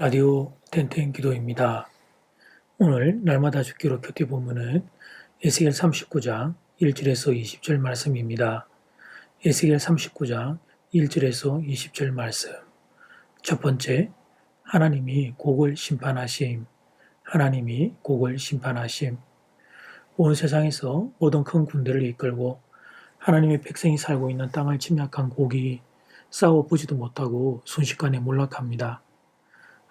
라디오 텐텐 기도입니다. 오늘 날마다 죽기로 큐티 본문은 에스겔 39장 1절에서 20절 말씀입니다. 에스겔 39장 1절에서 20절 말씀. 첫 번째, 하나님이 곡을 심판하심. 하나님이 곡을 심판하심. 온 세상에서 모든 큰 군대를 이끌고 하나님의 백성이 살고 있는 땅을 침략한 곡이 싸워 보지도 못하고 순식간에 몰락합니다.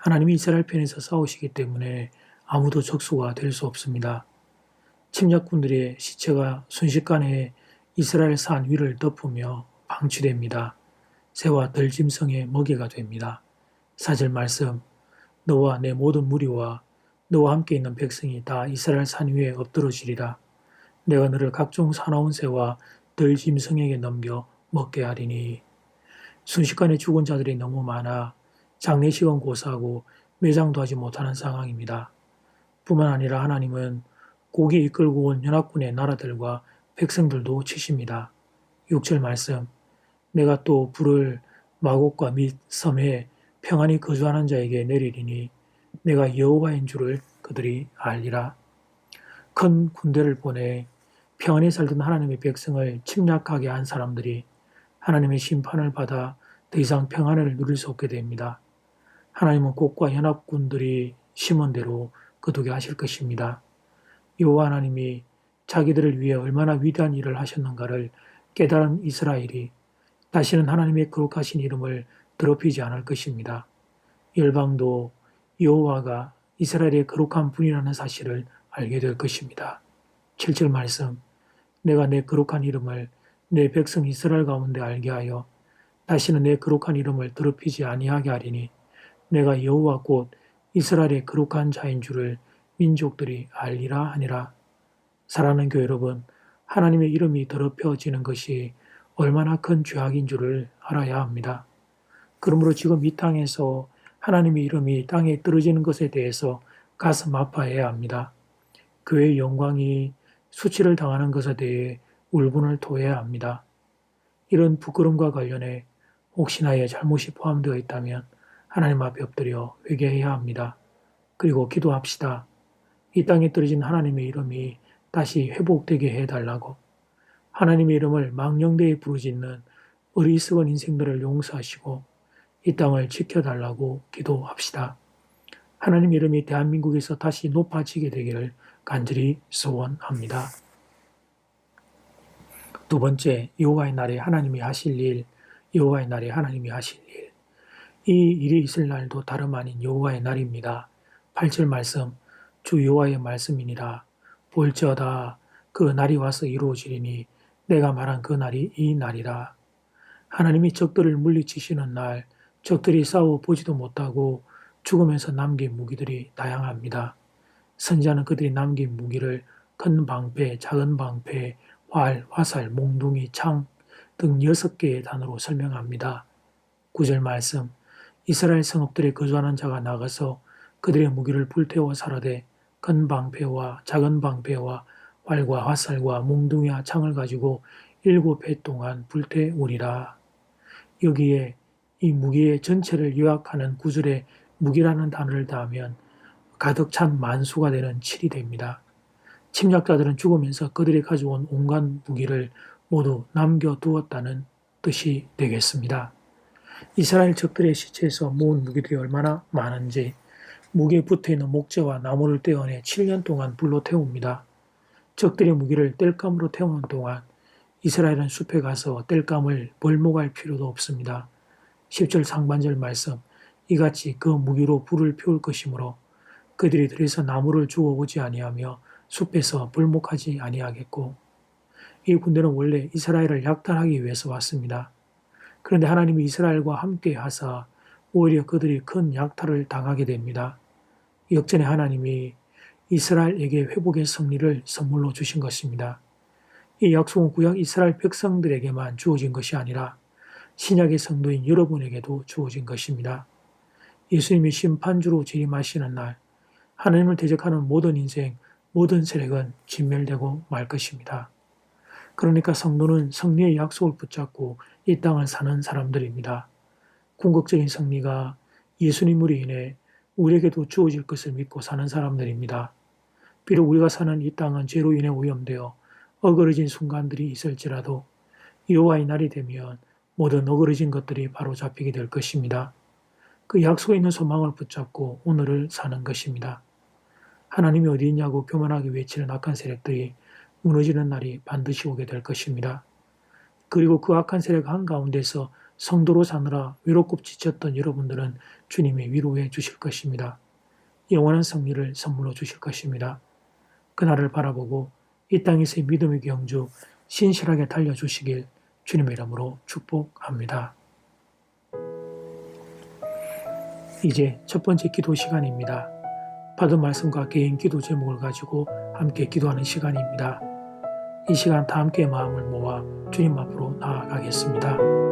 하나님이 이스라엘 편에서 싸우시기 때문에 아무도 적수가 될 수 없습니다. 침략군들의 시체가 순식간에 이스라엘 산 위를 덮으며 방치됩니다. 새와 들짐승의 먹이가 됩니다. 사절 말씀 너와 내 모든 무리와 너와 함께 있는 백성이 다 이스라엘 산 위에 엎드러지리라. 내가 너를 각종 사나운 새와 들짐승에게 넘겨 먹게 하리니 순식간에 죽은 자들이 너무 많아 장례식은 고사하고 매장도 하지 못하는 상황입니다. 뿐만 아니라 하나님은 고기 이끌고 온 연합군의 나라들과 백성들도 치십니다. 6절 말씀 내가 또 불을 마곡과 및 섬에 평안히 거주하는 자에게 내리리니 내가 여호와인 줄을 그들이 알리라. 큰 군대를 보내 평안히 살던 하나님의 백성을 침략하게 한 사람들이 하나님의 심판을 받아 더 이상 평안을 누릴 수 없게 됩니다. 하나님은 곡과 연합군들이 심은 대로 거두게 하실 것입니다. 여호와 하나님이 자기들을 위해 얼마나 위대한 일을 하셨는가를 깨달은 이스라엘이 다시는 하나님의 거룩하신 이름을 더럽히지 않을 것입니다. 열방도 여호와가 이스라엘의 거룩한 분이라는 사실을 알게 될 것입니다. 7절 말씀 내가 내 거룩한 이름을 내 백성 이스라엘 가운데 알게 하여 다시는 내 거룩한 이름을 더럽히지 아니하게 하리니 내가 여호와 곧 이스라엘의 거룩한 자인 줄을 민족들이 알리라 하니라. 사랑하는 교회 여러분, 하나님의 이름이 더럽혀지는 것이 얼마나 큰 죄악인 줄을 알아야 합니다. 그러므로 지금 이 땅에서 하나님의 이름이 땅에 떨어지는 것에 대해서 가슴 아파해야 합니다. 교회의 영광이 수치를 당하는 것에 대해 울분을 토해야 합니다. 이런 부끄럼과 관련해 혹시나 의 잘못이 포함되어 있다면 하나님 앞에 엎드려 회개해야 합니다. 그리고 기도합시다. 이 땅에 떨어진 하나님의 이름이 다시 회복되게 해달라고 하나님의 이름을 망령되이 부르짖는 어리석은 인생들을 용서하시고 이 땅을 지켜달라고 기도합시다. 하나님 이름이 대한민국에서 다시 높아지게 되기를 간절히 소원합니다. 두 번째, 여호와의 날에 하나님이 하실 일, 여호와의 날에 하나님이 하실 일. 이 일이 있을 날도 다름 아닌 여호와의 날입니다. 8절 말씀 주 여호와의 말씀이니라 볼지어다 그 날이 와서 이루어지리니 내가 말한 그 날이 이 날이라 하나님이 적들을 물리치시는 날 적들이 싸워 보지도 못하고 죽으면서 남긴 무기들이 다양합니다. 선지자는 그들이 남긴 무기를 큰 방패, 작은 방패, 활, 화살, 몽둥이, 창 등 여섯 개의 단어로 설명합니다. 구절 말씀 이스라엘 성읍들에 거주하는 자가 나가서 그들의 무기를 불태워 살아대 큰 방패와 작은 방패와 활과 화살과 몽둥이와 창을 가지고 일곱 해 동안 불태우리라. 여기에 이 무기의 전체를 요약하는 구절에 무기라는 단어를 더하면 가득 찬 만수가 되는 7이 됩니다. 침략자들은 죽으면서 그들이 가져온 온갖 무기를 모두 남겨두었다는 뜻이 되겠습니다. 이스라엘 적들의 시체에서 모은 무기들이 얼마나 많은지 무기에 붙어있는 목재와 나무를 떼어내 7년 동안 불로 태웁니다. 적들의 무기를 땔감으로 태우는 동안 이스라엘은 숲에 가서 땔감을 벌목할 필요도 없습니다. 10절 상반절 말씀 이같이 그 무기로 불을 피울 것이므로 그들이 들에서 나무를 주워 오지 아니하며 숲에서 벌목하지 아니하겠고 이 군대는 원래 이스라엘을 약탈하기 위해서 왔습니다. 그런데 하나님이 이스라엘과 함께 하사 오히려 그들이 큰 약탈을 당하게 됩니다. 역전에 하나님이 이스라엘에게 회복의 승리를 선물로 주신 것입니다. 이 약속은 구약 이스라엘 백성들에게만 주어진 것이 아니라 신약의 성도인 여러분에게도 주어진 것입니다. 예수님이 심판주로 재림하시는 날 하나님을 대적하는 모든 인생, 모든 세력은 진멸되고 말 것입니다. 그러니까 성도는 승리의 약속을 붙잡고 이 땅을 사는 사람들입니다. 궁극적인 승리가 예수님으로 인해 우리에게도 주어질 것을 믿고 사는 사람들입니다. 비록 우리가 사는 이 땅은 죄로 인해 오염되어 어그러진 순간들이 있을지라도 여호와의 날이 되면 모든 어그러진 것들이 바로 잡히게 될 것입니다. 그 약속에 있는 소망을 붙잡고 오늘을 사는 것입니다. 하나님이 어디 있냐고 교만하게 외치는 악한 세력들이 무너지는 날이 반드시 오게 될 것입니다. 그리고 그 악한 세력 한가운데서 성도로 사느라 외롭고 지쳤던 여러분들은 주님이 위로해 주실 것입니다. 영원한 승리를 선물로 주실 것입니다. 그날을 바라보고 이 땅에서의 믿음의 경주 신실하게 달려주시길 주님의 이름으로 축복합니다. 이제 첫 번째 기도 시간입니다. 받은 말씀과 개인 기도 제목을 가지고 함께 기도하는 시간입니다. 이 시간 다 함께 마음을 모아 주님 앞으로 나아가겠습니다.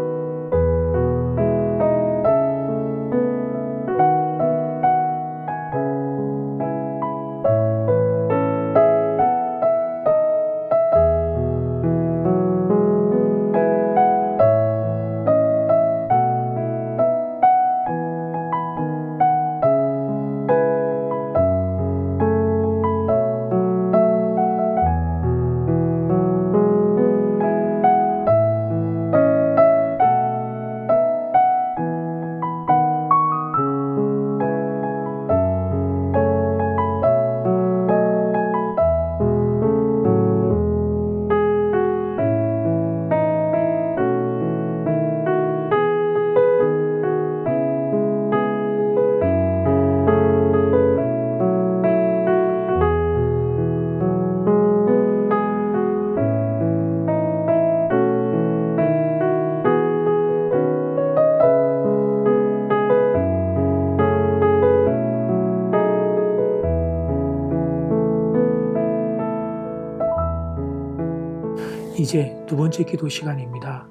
이제 두 번째 기도 시간입니다.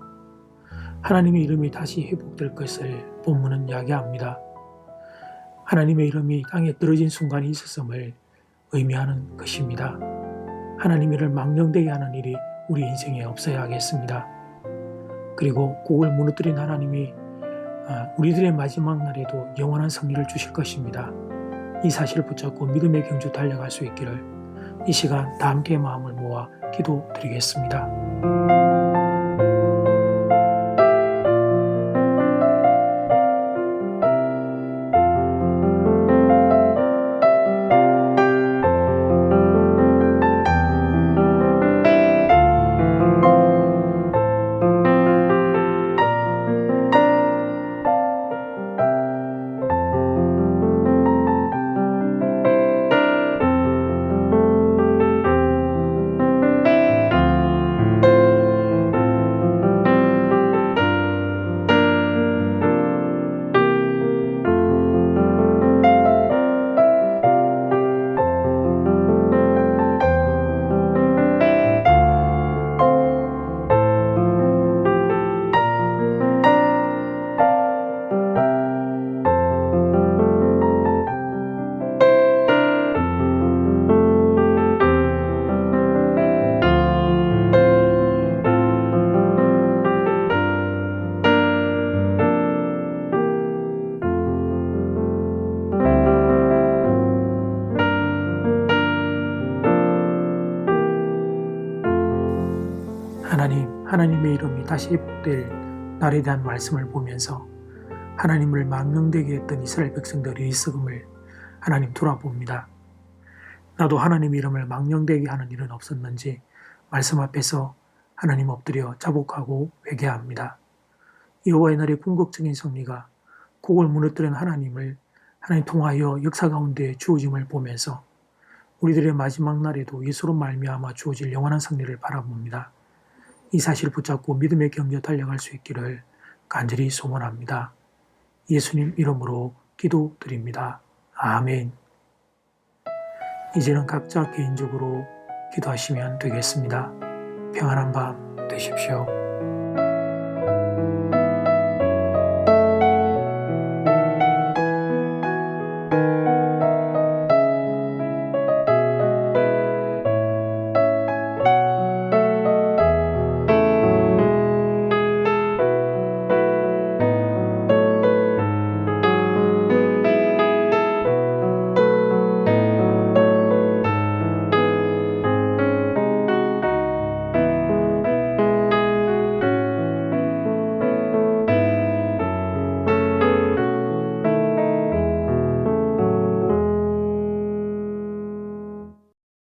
하나님의 이름이 다시 회복될 것을 본문은 야기합니다. 하나님의 이름이 땅에 떨어진 순간이 있었음을 의미하는 것입니다. 하나님의 이를 망령되게 하는 일이 우리 인생에 없어야 하겠습니다. 그리고 곡을 무너뜨린 하나님이 아, 우리들의 마지막 날에도 영원한 승리를 주실 것입니다. 이 사실을 붙잡고 믿음의 경주 달려갈 수 있기를 이 시간 다 함께 마음을 모아 기도 드리겠습니다. 하나님, 하나님의 이름이 다시 회복될 날에 대한 말씀을 보면서 하나님을 망명되게 했던 이스라엘 백성들의 리스금을 하나님 돌아봅니다. 나도 하나님의 이름을 망령되게 하는 일은 없었는지 말씀 앞에서 하나님 엎드려 자복하고 회개합니다. 여호와의 날의 궁극적인 승리가 곡을 무너뜨린 하나님을 하나님 통하여 역사 가운데 주어짐을 보면서 우리들의 마지막 날에도 예수로 말미암아 주어질 영원한 승리를 바라봅니다. 이 사실을 붙잡고 믿음의 경제 달려갈 수 있기를 간절히 소원합니다. 예수님 이름으로 기도드립니다. 아멘. 이제는 각자 개인적으로 기도하시면 되겠습니다. 평안한 밤 되십시오.